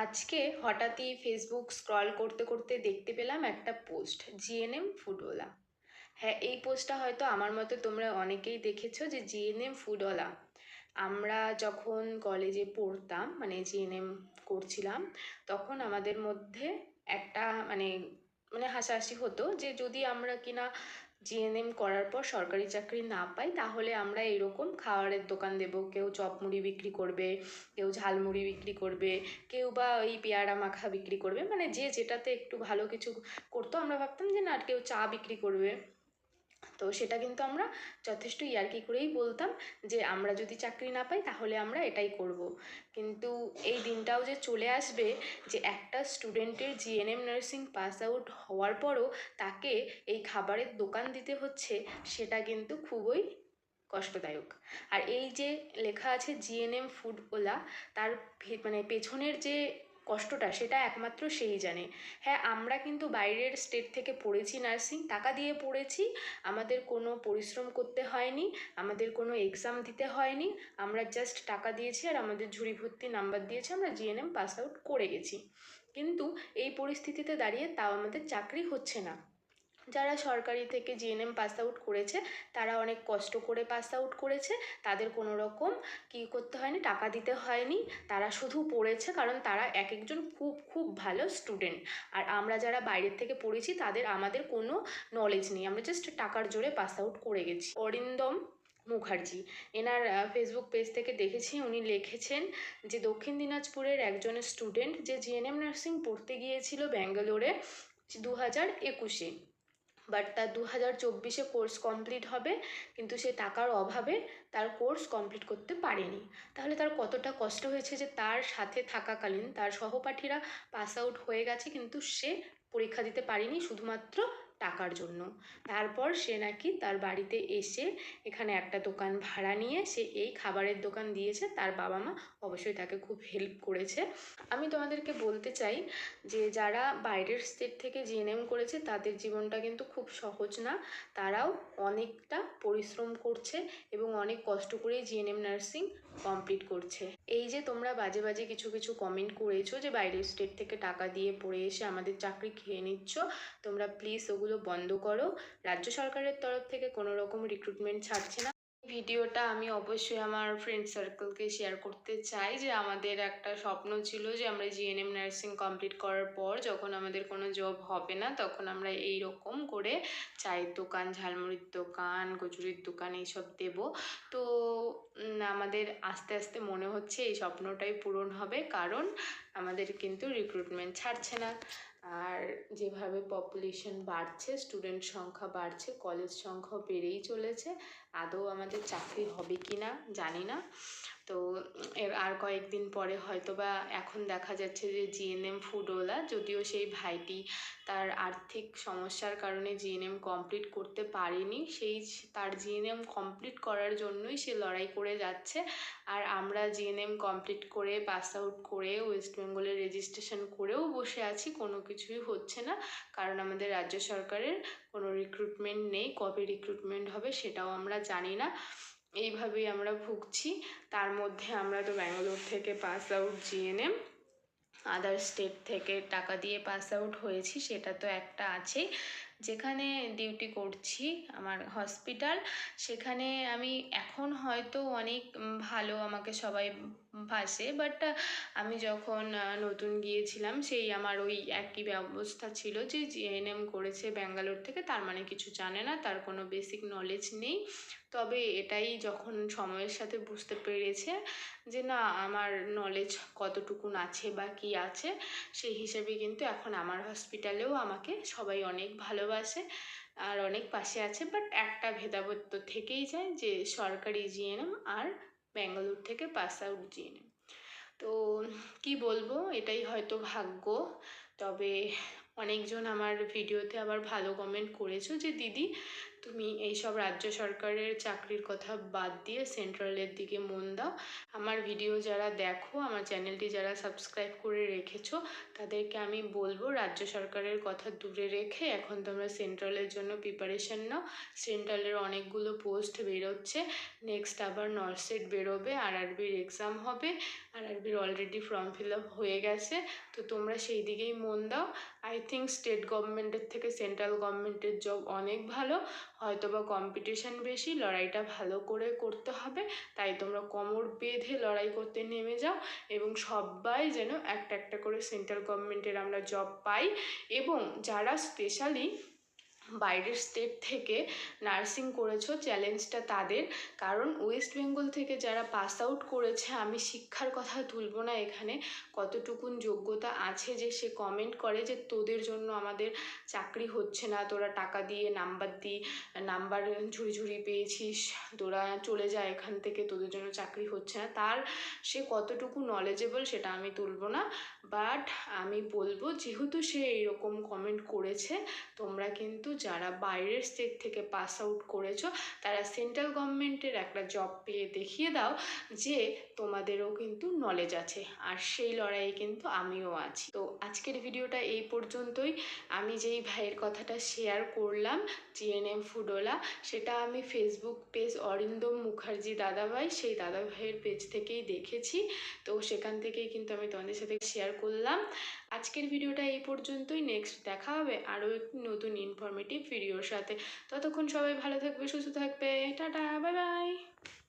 আজকে হঠাৎই Facebook scroll করতে করতে দেখতে পেলাম একটা পোস্ট জিএনএম ফুডওয়ালা হ্যাঁ এই পোস্টটা হয়তো আমার মতো তোমরা অনেকেই দেখেছ যে জিএনএম ফুডওয়ালা আমরা যখন কলেজে পড়তাম মানে জিএনএম করছিলাম, তখন আমাদের মধ্যে একটা মানে মানে হাসাহাসি হতো যে যদি আমরা কিনা জিএনএম করার পর সরকারি চাকরি না পাই, তাহলে আমরা এরকম খাওয়ারের দোকান দেব। কেউ চপমুড়ি বিক্রি করবে, কেউ ঝালমুড়ি বিক্রি করবে, কেউ বা ওই পেয়ারা মাখা বিক্রি করবে। মানে যে যেটাতে একটু ভালো কিছু করতো, আমরা ভাবতাম যে না কেউ চা বিক্রি করবে। তো সেটা কিন্তু আমরা যথেষ্ট ইয়ার্কি করেই বলতাম যে আমরা যদি চাকরি না পাই তাহলে আমরা এটাই করব। কিন্তু এই দিনটাও যে চলে আসবে যে একটা স্টুডেন্টের জিএনএম নার্সিং পাস আউট হওয়ার পরও তাকে এই খাবারের দোকান দিতে হচ্ছে সেটা কিন্তু খুবই কষ্টদায়ক আর এই যে লেখা আছে জিএনএম ফুডওয়ালা তার মানে পেছনের যে কষ্টটা সেটা একমাত্র সেই জানে। হ্যাঁ আমরা কিন্তু বাইরের স্টেট থেকে পড়েছি নার্সিং টাকা দিয়ে পড়েছি, আমাদের কোনো পরিশ্রম করতে হয়নি, আমাদের কোনো এক্সাম দিতে হয়নি, আমরা জাস্ট টাকা দিয়েছি আর আমাদের ঝুড়ি ভর্তি নাম্বার দিয়েছি, আমরা জিএনএম পাস আউট করে গেছি। কিন্তু এই পরিস্থিতিতে দাঁড়িয়ে তাও আমাদের চাকরি হচ্ছে না। যারা সরকারি থেকে জিএনএম পাস আউট করেছে, তারা অনেক কষ্ট করে পাস আউট করেছে। তাদের কোনো রকম কী করতে হয়নি, টাকা দিতে হয়নি। তারা শুধু পড়েছে কারণ তারা এক একজন খুব খুব ভালো স্টুডেন্ট আর আমরা যারা বাইরের থেকে পড়েছি, তাদের আমাদের কোনো নলেজ নেই। আমরা জাস্ট টাকার জোরে পাস আউট করে গেছি। অরিন্দম মুখার্জি, এনার ফেসবুক পেজ থেকে দেখেছি। উনি লিখেছেন যে, দক্ষিণ দিনাজপুরের একজন স্টুডেন্ট যে জিএনএম নার্সিং পড়তে গিয়েছিল ব্যাঙ্গালোরে দু হাজার একুশে বাট তার দু হাজার চব্বিশে কোর্স কমপ্লিট হবে, কিন্তু সে টাকার অভাবে তার কোর্স কমপ্লিট করতে পারেনি। তাহলে তার কতটা কষ্ট হয়েছে যে তার সাথে থাকাকালীন তার সহপাঠীরা পাস আউট হয়ে গেছে, কিন্তু সে পরীক্ষা দিতে পারেনি, শুধুমাত্র টাকার জন্য। তারপর সে নাকি তার বাড়িতে এসে এখানে একটা দোকান ভাড়া নিয়ে সে এই খাবারের দোকান দিয়েছে। তার বাবা মা অবশ্যই তাকে খুব হেল্প করেছে। আমি তোমাদেরকে বলতে চাই যে, যারা বাইরের স্টেট থেকে জিএনএম করেছে, তাদের জীবনটা কিন্তু খুব সহজ না। তারাও অনেকটা পরিশ্রম করছে এবং অনেক কষ্ট করেই জিএনএম নার্সিং কমপ্লিট করছে। এই যে তোমরা বাজে বাজে কিছু কিছু কমেন্ট করেছ যে, বাইরের স্টেট থেকে টাকা দিয়ে পড়ে এসে আমাদের চাকরি খেয়ে নিচ্ছ, তোমরা প্লিজ ওগুলো বন্ধ করো। রাজ্য সরকারের তরফ থেকে কোনো রকম রিক্রুটমেন্ট ছাড়ছে না। ভিডিওটা আমি অবশ্যই আমার ফ্রেন্ড সার্কেলকে শেয়ার করতে চাই যে আমাদের একটা স্বপ্ন ছিল যে আমরা জিএনএম নার্সিং কমপ্লিট করার পর যখন আমাদের কোনো জব হবে না তখন আমরা এই রকম করে চায়ের দোকান, ঝালমুড়ির দোকান, কচুরির দোকান এইসব দেব। তো আমাদের আস্তে আস্তে মনে হচ্ছে এই স্বপ্নটাই পূরণ হবে, কারণ আমাদের কিন্তু রিক্রুটমেন্ট ছাড়ছে না। আর যেভাবে পপুলেশন বাড়ছে স্টুডেন্ট সংখ্যা বাড়ছে কলেজ সংখ্যা বেড়েই চলেছে, আদৌ আমাদের চাকরি হবে কি না জানি না। তো এর আর কয়েকদিন পরে হয়তো বা এখন দেখা যাচ্ছে যে জিএনএম ফুডওয়ালা যদিও সেই ভাইটি তার আর্থিক সমস্যার কারণে জিএনএম কমপ্লিট করতে পারেনি, সেই তার জিএনএম কমপ্লিট করার জন্যই সে লড়াই করে যাচ্ছে। আর আমরা জিএনএম কমপ্লিট করে পাস আউট করে ওয়েস্ট বেঙ্গলের রেজিস্ট্রেশন করেও বসে আছি, কোনো কিছুই হচ্ছে না। কারণ আমাদের রাজ্য সরকারের কোনো রিক্রুটমেন্ট নেই, কবে রিক্রুটমেন্ট হবে সেটাও আমরা জানি না। এইভাবেই আমরা ভুগছি। তার মধ্যে আমরা তো ব্যাঙ্গালোর থেকে pass out GNM other state থেকে টাকা দিয়ে পাস আউট হয়েছি, সেটা তো একটা আছেই। যেখানে ডিউটি করছি, আমার হসপিটাল সেখানে আমি এখন হয়তো অনেক ভালো, আমাকে সবাই ভাসে বাট আমি যখন নতুন গিয়েছিলাম, সেই আমার ওই একই ব্যবস্থা ছিল যে জিএনএম করেছে ব্যাঙ্গালোর থেকে, তার মানে কিছু জানে না, তার কোনো বেসিক নলেজ নেই। তবে এটাই যখন সময়ের সাথে বুঝতে পেরেছে যে না, আমার নলেজ কতটুকুন আছে বা কী আছে, সেই হিসেবে কিন্তু এখন আমার হসপিটালেও আমাকে সবাই অনেক ভালোবাসে আর অনেক পাশে আছে বাট একটা ভেদাভেদ তো থেকেই যায় যে সরকারি জিএনএম আর ব্যাঙ্গালোর থেকে পাস আউট জিএনএম তো কি বলব, এটাই হয়তো ভাগ্য। তবে অনেকজন আমার ভিডিওতে আবার ভালো কমেন্ট করেছ যে, দিদি তুমি এইসব রাজ্য সরকারের চাকরির কথা বাদ দিয়ে সেন্ট্রালের দিকে মন দাও। আমার ভিডিও যারা দেখো, আমার চ্যানেলটি যারা সাবস্ক্রাইব করে রেখেছো, তাদেরকে আমি বলব রাজ্য সরকারের কথা দূরে রেখে এখন তোমরা সেন্ট্রালের জন্য প্রিপারেশন নাও। সেন্ট্রালের অনেকগুলো পোস্ট বেরোচ্ছে। নেক্সট আবার নর্সেট বেরোবে আর আরবির এক্সাম হবে। আর আরবির অলরেডি ফর্ম ফিল আপ হয়ে গেছে। তো তোমরা সেই দিকেই মন দাও। আই থিঙ্ক স্টেট গভর্নমেন্টের থেকে সেন্ট্রাল গভর্নমেন্টের জব অনেক ভালো। হয়তো বা কম্পিটিশান বেশি, লড়াইটা ভালো করে করতে হবে। তাই তোমরা কোমর বেঁধে লড়াই করতে নেমে যাও এবং সবাই যেন একটা একটা করে সেন্ট্রাল গভর্নমেন্টের আমরা জব পাই। এবং যারা স্পেশালি বাইরের স্টেট থেকে নার্সিং করেছ চ্যালেঞ্জটা তাদের। কারণ ওয়েস্ট বেঙ্গল থেকে যারা পাস আউট করেছে, আমি শিক্ষার কথা তুলবো না এখানে। কতটুকুন যোগ্যতা আছে যে সে কমেন্ট করে যে তোদের জন্য আমাদের চাকরি হচ্ছে না, তোরা টাকা দিয়ে নাম্বার দি নাম্বার ঝুড়ি ঝুড়ি পেয়েছিস, তোরা চলে যা এখান থেকে, তোদের জন্য চাকরি হচ্ছে না। তার সে কতটুকু নলেজেবল সেটা আমি তুলবো না। বাট আমি বলব, যেহেতু সে এইরকম কমেন্ট করেছে, তোমরা কিন্তু যারা বাইরের স্টেট থেকে পাস আউট করেছ, তারা সেন্ট্রাল গভর্নমেন্টের একটা জব পেয়ে দেখিয়ে দাও যে তোমাদেরও কিন্তু নলেজ আছে। আর সেই লড়াইয়ে কিন্তু আমিও আছি। তো আজকের ভিডিওটা এই পর্যন্তই। আমি যেই ভাইয়ের কথাটা শেয়ার করলাম জিএনএম ফুডওলা সেটা আমি ফেসবুক পেজ অরিন্দম মুখার্জি দাদাভাই, সেই দাদাভাইয়ের পেজ থেকেই দেখেছি। তো সেখান থেকেই কিন্তু আমি তোমাদের সাথে শেয়ার করলাম। আজকের ভিডিওটা এই পর্যন্তই। নেক্সট দেখা হবে আরও একটি নতুন ইনফরমেটিভ ভিডিওর সাথে। ততক্ষণ সবাই ভালো থাকবে, সুস্থ থাকবে। Tata bye bye